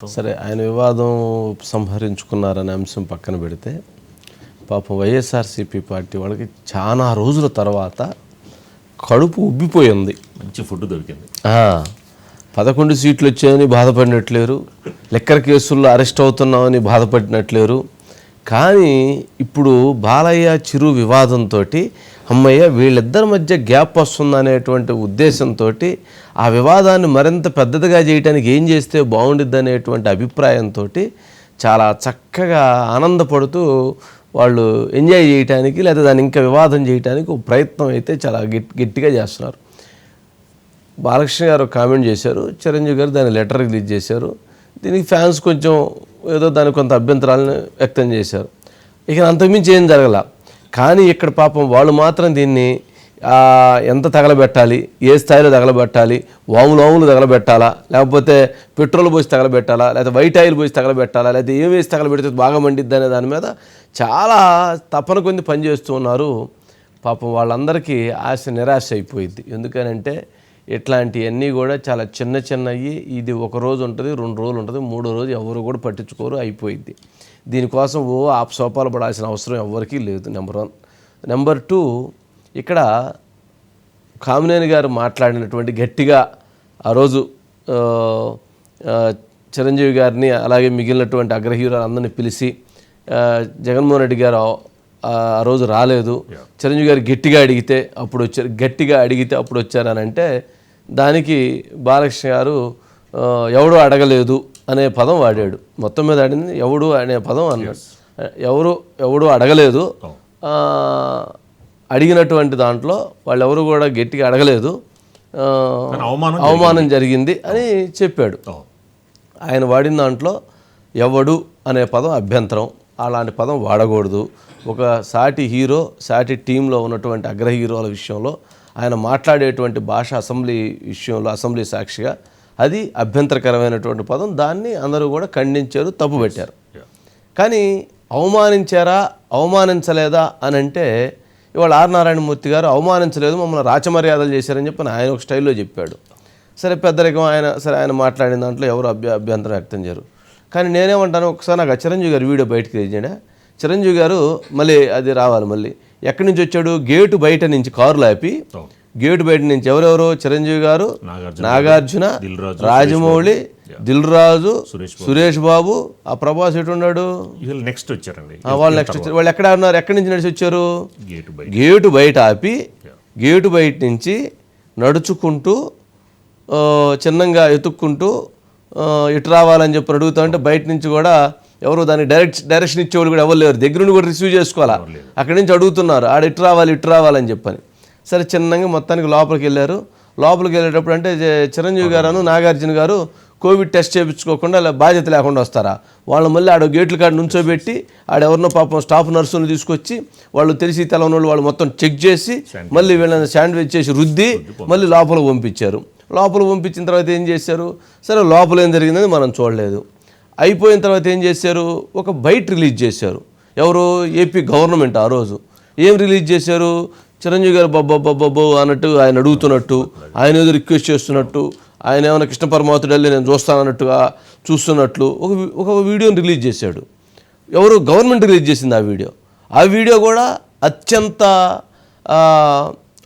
సరే ఆయన వివాదం సంహరించుకున్నారనే అంశం పక్కన పెడితే పాపం వైఎస్ఆర్సీపీ పార్టీ వాళ్ళకి చాలా రోజుల తర్వాత కడుపు ఉబ్బిపోయింది. మంచి ఫుడ్ దొరికింది. పదకొండు సీట్లు వచ్చాయని బాధపడినట్లేరు లెక్కర్ కేసుల్లో అరెస్ట్ అవుతున్నామని బాధపడినట్లేరు కానీ ఇప్పుడు బాలయ్య చిరు వివాదంతో అమ్మయ్య వీళ్ళిద్దరి మధ్య గ్యాప్ వస్తుందనేటువంటి ఉద్దేశంతో ఆ వివాదాన్ని మరింత పెద్దదిగా చేయడానికి ఏం చేస్తే బాగుండిద్ది అనేటువంటి అభిప్రాయంతో చాలా చక్కగా ఆనందపడుతూ వాళ్ళు ఎంజాయ్ చేయడానికి లేదా దాన్ని ఇంకా వివాదం చేయడానికి ఒక ప్రయత్నం అయితే చాలా గట్టి గట్టిగా చేస్తున్నారు. బాలకృష్ణ గారు కామెంట్ చేశారు. చిరంజీవి గారు దాని లెటర్ రిలీజ్ చేశారు. దీనికి ఫ్యాన్స్ కొంచెం ఏదో దానికి కొంత అభ్యంతరాలను వ్యక్తం చేశారు. ఇక అంతకుమించి ఏం జరగల. కానీ ఇక్కడ పాపం వాళ్ళు మాత్రం దీన్ని ఎంత తగలబెట్టాలి ఏ స్థాయిలో తగలబెట్టాలి వాములు వాములు తగలబెట్టాలా లేకపోతే పెట్రోల్ పోసి తగలబెట్టాలా లేకపోతే వైట్ ఆయిల్ పోసి తగలబెట్టాలా లేకపోతే ఏం వేసి తగలబెడితే బాగా మండిద్ది అనే దాని మీద చాలా తపన కొంది పనిచేస్తూ ఉన్నారు. పాపం వాళ్ళందరికీ ఆశ నిరాశ అయిపోయింది ఎందుకనంటే ఇట్లాంటివన్నీ కూడా చాలా చిన్న చిన్నవి. ఇది ఒక రోజు ఉంటుంది రెండు రోజులు ఉంటుంది మూడో రోజు ఎవరు కూడా పట్టించుకోరు అయిపోయింది దీనికోసం ఓ ఆపసోపాలు పడాల్సిన అవసరం ఎవరికీ లేదు నెంబర్ వన్. నెంబర్ టూ ఇక్కడ కామినేని గారు మాట్లాడినటువంటి గట్టిగా ఆ రోజు చిరంజీవి గారిని అలాగే మిగిలినటువంటి అగ్రహీరోలు అందరినీ పిలిచి జగన్మోహన్ రెడ్డి గారు ఆ రోజు రాలేదు. చిరంజీవి గారు గట్టిగా అడిగితే అప్పుడు వచ్చారు గట్టిగా అడిగితే అప్పుడు వచ్చారని అంటే దానికి బాలకృష్ణ గారు ఎవడు అడగలేదు అనే పదం వాడాడు. మొత్తం మీద ఆడింది ఎవడు అనే పదం అన్నాడు. ఎవరు ఎవడు అడగలేదు. ఆ, అడిగినటువంటి దాంట్లో వాళ్ళు ఎవరు కూడా గట్టిగా అడగలేదు. అవమానం అవమానం జరిగింది అని చెప్పాడు. అవును. ఆయన వాడిన దాంట్లో ఎవడు అనే పదం అభ్యంతరం. అలాంటి పదం వాడకూడదు. ఒక సాటి హీరో సాటి టీంలో ఉన్నటువంటి అగ్ర హీరోల విషయంలో ఆయన మాట్లాడేటువంటి భాష అసెంబ్లీ విషయంలో అసెంబ్లీ సాక్షిగా అది అభ్యంతరకరమైనటువంటి పదం. దాన్ని అందరూ కూడా ఖండించారు తప్పుపెట్టారు. కానీ అవమానించారా అవమానించలేదా అని అంటే ఇవాళ ఆర్ నారాయణమూర్తి గారు అవమానించలేదు మమ్మల్ని రాచమర్యాదలు చేశారని చెప్పి ఆయన ఒక స్టైల్లో చెప్పాడు. సరే పెద్దరికం ఆయన సరే ఆయన మాట్లాడిన దాంట్లో ఎవరు అభ్య అభ్యంతరం వ్యక్తం చేయరు. కానీ నేనేమంటాను ఒకసారి నాకు చిరంజీవి గారు వీడియో బయటకు తెచ్చాడా చిరంజీవి గారు మళ్ళీ అది రావాలి మళ్ళీ. ఎక్కడి నుంచి వచ్చాడు? గేటు బయట నుంచి కారు లాపి అవును. గేటు బయట నుంచి ఎవరెవరు? చిరంజీవి గారు నాగార్జున రాజమౌళి దిల్ రాజు సురేష్ బాబు. ఆ ప్రభాస్ ఎటు ఉన్నాడు? నెక్స్ట్ వచ్చారండి. వాళ్ళు నెక్స్ట్ వచ్చారు. వాళ్ళు ఎక్కడ ఉన్నారు? ఎక్కడి నుంచి నడిచి వచ్చారు? గేటు బయట. ఆపి గేటు బయట నుంచి నడుచుకుంటూ చిన్నంగా ఎత్తుక్కుంటూ ఆ, ఇటు రావాలని చెప్పి అడుగుతా ఉంటే బయట నుంచి కూడా ఎవరు దానికి డైరెక్ట్ డైరెక్షన్ ఇచ్చేవాళ్ళు కూడా ఎవరు లేరు. దగ్గర నుండి కూడా రిసీవ్ చేసుకోవాలా? అక్కడి నుంచి అడుగుతున్నారు ఆడ ఇటు రావాలి ఇటు రావాలని చెప్పని. సరే చిన్నగా మొత్తానికి లోపలికి వెళ్ళారు. లోపలికి వెళ్ళేటప్పుడు అంటే చిరంజీవి గారు నాగార్జున గారు కోవిడ్ టెస్ట్ చేయించుకోకుండా ఇలా బాధ్యత లేకుండా వస్తారా? వాళ్ళు మళ్ళీ ఆడ గేట్ల కాడ నుంచోబెట్టి ఆడెవరినో పాపం స్టాఫ్ నర్సులు తీసుకొచ్చి వాళ్ళు తెలిసి తెలవని వాళ్ళు వాళ్ళు మొత్తం చెక్ చేసి మళ్ళీ వీళ్ళని శాండ్విచ్ చేసి రుద్ది మళ్ళీ లోపలికి పంపించారు. లోపల పంపించిన తర్వాత ఏం చేశారు? సరే లోపల ఏం జరిగిందని మనం చూడలేదు. అయిపోయిన తర్వాత ఏం చేశారు? ఒక బైట్ రిలీజ్ చేశారు. ఎవరు ఏపీ గవర్నమెంట్ ఆ రోజు. ఏం రిలీజ్ చేశారు? చిరంజీవి గారు బబ్బబ్బబ్బబ్బో అన్నట్టు ఆయన అడుగుతున్నట్టు ఆయన ఏదో రిక్వెస్ట్ చేస్తున్నట్టు ఆయన ఏమైనా కృష్ణ పరమాత్ముడు వెళ్ళి నేను చూస్తానన్నట్టుగా చూస్తున్నట్లు ఒక ఒక వీడియోని రిలీజ్ చేశాడు. ఎవరు గవర్నమెంట్ రిలీజ్ చేసింది ఆ వీడియో. ఆ వీడియో కూడా అత్యంత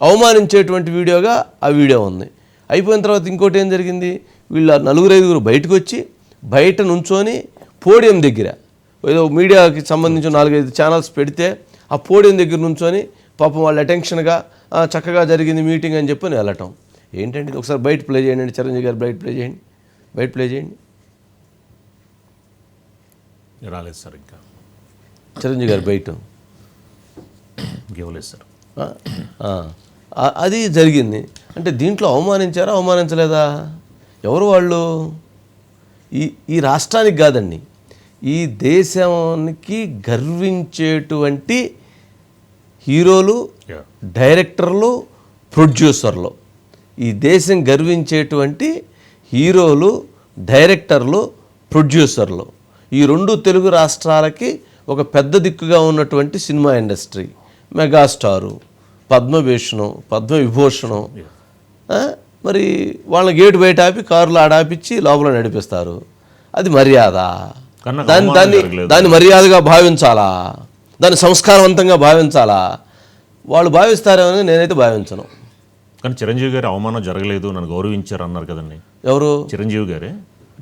అవమానించేటువంటి వీడియోగా ఆ వీడియో ఉంది. అయిపోయిన తర్వాత ఇంకోటి ఏం జరిగింది? వీళ్ళ నలుగురు ఐదుగురు బయటకు వచ్చి బయట నుంచొని పోడియం దగ్గర. ఏదో మీడియాకి సంబంధించిన నాలుగైదు ఛానల్స్ పెడితే ఆ పోడియం దగ్గర నుంచొని పాపం వాళ్ళు అటెన్షన్గా "ఆ, చక్కగా జరిగింది మీటింగ్ అని చెప్పి వెళ్ళటం. ఏంటంటే ఇది? ఒకసారి బయట ప్లే చేయండి చిరంజీవి గారు బయట ప్లే చేయండి. బయట ప్లే చేయండి. రాలేదు సార్ ఇంకా. చిరంజీవి గారు బయట. ఇవ్వలేదు సార్. అది జరిగింది. అంటే దీంట్లో అవమానించారా? అవమానించలేదా? ఎవరు వాళ్ళు? ఈ ఈ రాష్ట్రానికి కాదండి ఈ దేశానికి గర్వించేటువంటి హీరోలు డైరెక్టర్లు ప్రొడ్యూసర్లు. ఈ దేశం గర్వించేటువంటి హీరోలు డైరెక్టర్లు ప్రొడ్యూసర్లు. ఈ రెండు తెలుగు రాష్ట్రాలకి ఒక పెద్ద దిక్కుగా ఉన్నటువంటి సినిమా ఇండస్ట్రీ. మెగాస్టారు పద్మభూషణం పద్మవిభూషణం. మరి వాళ్ళ గేటు బయట ఆపి కారులో ఆడాపిచ్చి లోపల నడిపిస్తారు. అది మర్యాద. దాన్ని దాన్ని. దాన్ని మర్యాదగా భావించాలా? దాన్ని సంస్కారవంతంగా భావించాలా? వాళ్ళు భావిస్తారేమని నేనైతే భావించను. కానీ చిరంజీవి గారి అవమానం జరగలేదు నన్ను గౌరవించారు అన్నారు కదండి. ఎవరు? చిరంజీవి గారే?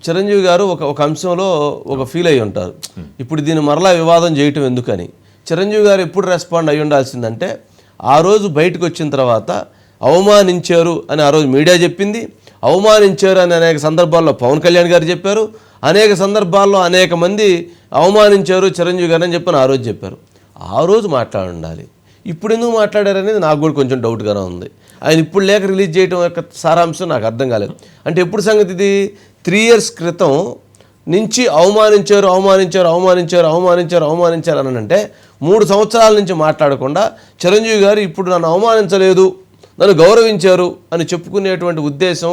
చిరంజీవి గారు ఒక ఒక అంశంలో ఒక ఫీల్ అయ్యి ఉంటారు. ఇప్పుడు దీన్ని మరలా వివాదం చేయటం ఎందుకని? చిరంజీవి గారు ఎప్పుడు రెస్పాండ్ అయ్యి ఉండాల్సిందంటే ఆ రోజు బయటకు వచ్చిన తర్వాత అవమానించారు అని ఆ రోజు మీడియా చెప్పింది. అవమానించారు అని అనేక సందర్భాల్లో పవన్ కళ్యాణ్ గారు చెప్పారు. అనేక సందర్భాల్లో అనేక మంది అవమానించారు చిరంజీవి గారు అని చెప్పని ఆ రోజు చెప్పారు. ఆ రోజు మాట్లాడి ఉండాలి ఇప్పుడు ఎందుకు మాట్లాడారు అనేది నాకు కూడా కొంచెం డౌట్గానే ఉంది. ఆయన ఇప్పుడు లేక రిలీజ్ చేయడం యొక్క సారాంశం నాకు అర్థం కాలేదు. అంటే ఎప్పుడు సంగతి ఇది? త్రీ ఇయర్స్ క్రితం నుంచి అవమానించారు అవమానించారు అవమానించారు అవమానించారు అవమానించారు అని అంటే మూడు సంవత్సరాల నుంచి మాట్లాడకుండా చిరంజీవి గారు ఇప్పుడు నన్ను అవమానించలేదు. నన్ను గౌరవించారు అని చెప్పుకునేటువంటి ఉద్దేశం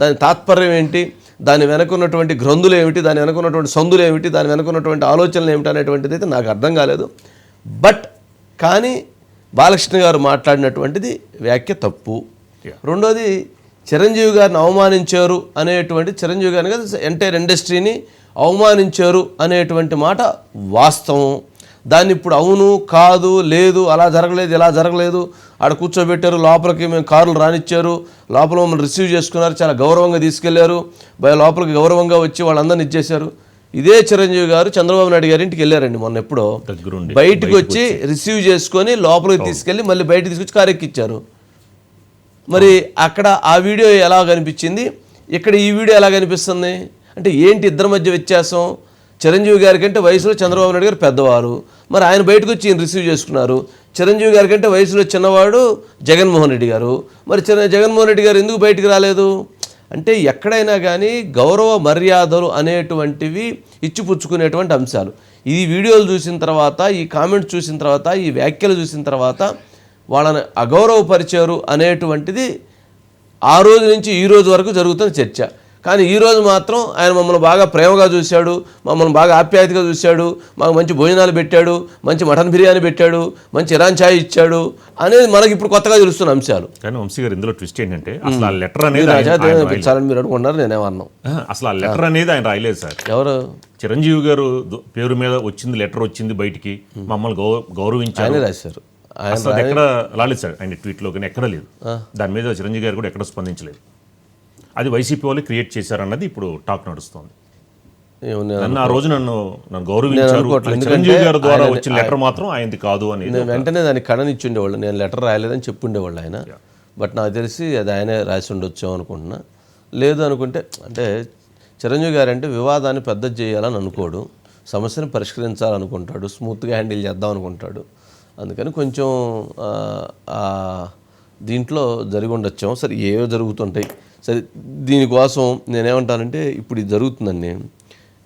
దాని తాత్పర్యం ఏంటి దాని వెనకున్నటువంటి గ్రంథులు ఏమిటి దాని వెనకున్నటువంటి సందులు ఏమిటి దాని వెనకున్నటువంటి ఆలోచనలు ఏమిటి అనేటువంటిది అయితే నాకు అర్థం కాలేదు. బట్ కానీ బాలకృష్ణ గారు మాట్లాడినటువంటిది వ్యాఖ్య తప్పు. రెండోది చిరంజీవి గారిని అవమానించారు అనేటువంటి చిరంజీవి గారిని కదా ఎంటైర్ ఇండస్ట్రీని అవమానించారు అనేటువంటి మాట వాస్తవం. దాన్ని ఇప్పుడు అవును కాదు లేదు అలా జరగలేదు ఇలా జరగలేదు. ఆడ కూర్చోబెట్టారు లోపలికి మేము కార్లు రానిచ్చారు. లోపల మమ్మల్ని రిసీవ్ చేసుకున్నారు చాలా గౌరవంగా తీసుకెళ్ళారు. బయ లోపలికి గౌరవంగా వచ్చి వాళ్ళందరినీ ఇచ్చేశారు. ఇదే చిరంజీవి గారు చంద్రబాబు నాయుడు గారి ఇంటికి వెళ్ళారండి మొన్న ఎప్పుడో. బయటికి వచ్చి రిసీవ్ చేసుకొని లోపలికి తీసుకెళ్ళి మళ్ళీ బయటికి తీసుకొచ్చి కారు ఎక్కిచ్చారు. మరి అక్కడ ఆ వీడియో ఎలా కనిపించింది ఇక్కడ ఈ వీడియో ఎలా కనిపిస్తుంది అంటే ఏంటి ఇద్దరి మధ్య వ్యత్యాసం? చిరంజీవి గారి కంటే వయసులో చంద్రబాబు నాయుడు గారు పెద్దవారు. మరి ఆయన బయటకు వచ్చి ఈయన రిసీవ్ చేసుకున్నారు. చిరంజీవి గారి కంటే వయసులో చిన్నవాడు జగన్మోహన్ రెడ్డి గారు. మరి చిన్న జగన్మోహన్ రెడ్డి గారు ఎందుకు బయటికి రాలేదు? అంటే ఎక్కడైనా కానీ గౌరవ మర్యాదలు అనేటువంటివి ఇచ్చిపుచ్చుకునేటువంటి అంశాలు. ఈ వీడియోలు చూసిన తర్వాత ఈ కామెంట్స్ చూసిన తర్వాత ఈ వ్యాఖ్యలు చూసిన తర్వాత వాళ్ళని అగౌరవపరిచారు అనేటువంటిది ఆ రోజు నుంచి ఈ రోజు వరకు జరుగుతున్న చర్చ. కానీ ఈ రోజు మాత్రం ఆయన మమ్మల్ని బాగా ప్రేమగా చూశాడు మమ్మల్ని బాగా ఆప్యాయతగా చూశాడు మాకు మంచి భోజనాలు పెట్టాడు మంచి మటన్ బిర్యానీ పెట్టాడు మంచి ఇరాన్ ఛాయ్ ఇచ్చాడు అనేది మనకి ఇప్పుడు కొత్తగా తెలుస్తున్న అంశాలు. కానీ వంశీ గారు ఇందులో ట్విస్ట్ ఏంటంటే అసలు ఆ లెటర్ అనేది నా ఆయన- చేత ఆయన ఏమైనా రాయలేదు. పిలిచాలని మీరు అనుకున్నారు నేనేమన్నాం ఆ, అసలు ఆ లెటర్ అనేది ఆయన రాయలేదు సార్. ఎవరు? చిరంజీవి గారు పేరు మీద వచ్చింది లెటర్ వచ్చింది బయటికి మమ్మల్ని గౌ గౌరవించారు. రాశారు. అసలు ఎక్కడ రాలేదు సార్ ఆయన ట్వీట్లో కానీ ఎక్కడ లేదు. దాని మీద చిరంజీవి గారు కూడా ఎక్కడ స్పందించలేదు. అది వైసీపీ వాళ్ళు క్రియేట్ చేశారన్నది ఇప్పుడు టాక్ నడుస్తోంది. నన్ను ఆ రోజు నన్ను నన్ను గౌరవించారు. అని చిరంజీవి గారి ద్వారా వచ్చిన లెటర్ మాత్రం ఆయనది కాదు అనేది నేను వెంటనే దానికి కడనిచ్చి ఉండేవాళ్ళు నేను లెటర్ రాయలేదని చెప్పుండేవాళ్ళు ఆయన. బట్ నాకు తెలిసి అది ఆయనే రాసి ఉండొచ్చు అనుకుంటున్నా. లేదు అనుకుంటే అంటే చిరంజీవి గారు అంటే వివాదాన్ని పెద్ద చేయాలని అనుకోడు. సమస్యను పరిష్కరించాలనుకుంటాడు. స్మూత్గా హ్యాండిల్ చేద్దాం అనుకుంటాడు. అందుకని కొంచెం దీంట్లో జరిగి ఉండొచ్చాం సరే ఏవో జరుగుతుంటాయి. సరే దీనికోసం నేనేమంటానంటే ఇప్పుడు ఇది జరుగుతుందండి.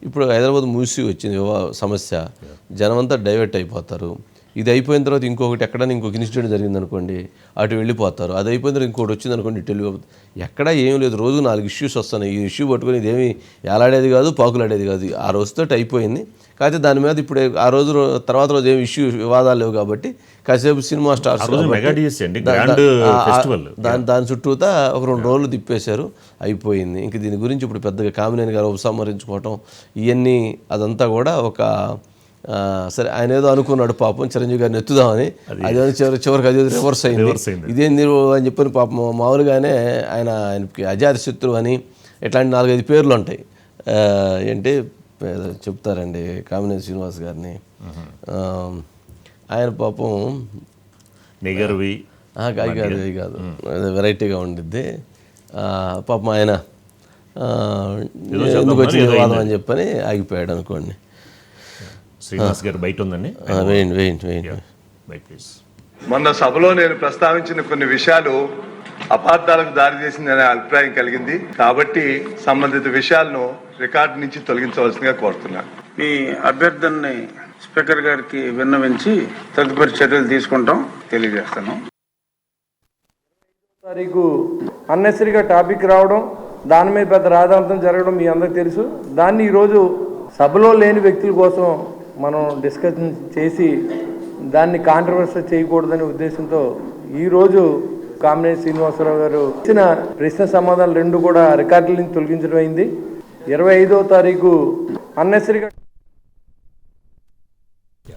ఇప్పుడు హైదరాబాద్ మూసి వచ్చింది సమస్య. జనమంతా డైవర్ట్ అయిపోతారు. ఇది అయిపోయిన తర్వాత ఇంకొకటి ఎక్కడైనా ఇంకొక ఇన్సిడెంట్ జరిగింది అనుకోండి అటు వెళ్ళిపోతారు. అది అయిపోయిన తర్వాత ఇంకోటి వచ్చింది అనుకోండి ఇటు వెళ్ళిపోతారు ఎక్కడా ఏం లేదు. రోజు నాలుగు ఇష్యూస్ వస్తున్నాయి. ఈ ఇష్యూ పట్టుకొని ఇదేమి ఏలాడేది కాదు పాకులాడేది కాదు. ఆ రోజుతో అయిపోయింది. కాకపోతే దాని మీద ఇప్పుడు ఆ రోజు తర్వాత రోజు ఏమి ఇష్యూ వివాదాలు లేవు కాబట్టి కాసేపు సినిమా స్టార్స్ ఫెస్టివల్ దాని దాని చుట్టూతా ఒక రెండు రోజులు తిప్పేశారు. అయిపోయింది. ఇంక దీని గురించి ఇప్పుడు పెద్దగా కామినేని గారు ఉపసంహరించుకోవటం ఇవన్నీ అదంతా కూడా ఒక సరే ఆయన ఏదో అనుకున్నాడు పాపం చిరంజీవి గారిని ఎత్తుదామని. అదే. చివరి చివరికి అది రివర్స్ అయింది. అయింది. ఇదేంది అని చెప్పని పాపం మామూలుగానే ఆయన ఆయనకి అజాత శత్రువు అని ఇట్లాంటి నాలుగైదు పేర్లు ఉంటాయి. ఏంటి? చెప్తారండి కామినేని శ్రీనివాస్ గారిని. ఆయన పాపం నిగర్వి కాదు కాదు ఇది కాదు. అది వెరైటీగా ఉండిద్ది. పాపం ఆయన ఎందుకు వచ్చిన వివాదం అని చెప్పని ఆగిపోయాడు అనుకోండి. శ్రీనివాస్ గారు బయట ఉందండి. ఆ, వేయండి వేయండి వేయండి. బయట ప్లీజ్. మొన్న సభలో నేను ప్రస్తావించిన కొన్ని విషయాలు అపార్థాలకు దారితీసిందనే అభిప్రాయం కలిగింది. కాబట్టి సంబంధిత విషయాలను రికార్డు నుంచి తొలగించవలసిందిగా కోరుతున్నాను మీ అభ్యర్థనని స్పీకర్ గారికి విన్నవించి తదుపరి చర్యలు తీసుకుంటాం. తెలియజేస్తాను. తారీఖు అన్నెసరిగా టాపిక్ రావడం దాని మీద పెద్ద రాధాంతం జరగడం మీ అందరికి తెలుసు. దాన్ని ఈరోజు సభలో లేని వ్యక్తుల కోసం మనం డిస్కషన్ చేసి దాన్ని కాంట్రవర్సీ చేయకూడదనే ఉద్దేశంతో ఈరోజు కామినేని శ్రీనివాసరావు గారు ఇచ్చిన ప్రశ్న సమాధానాలు రెండు కూడా రికార్డుల నుంచి తొలగించడం అయింది. ఇరవై ఐదో తారీఖు అన్నెసరిగా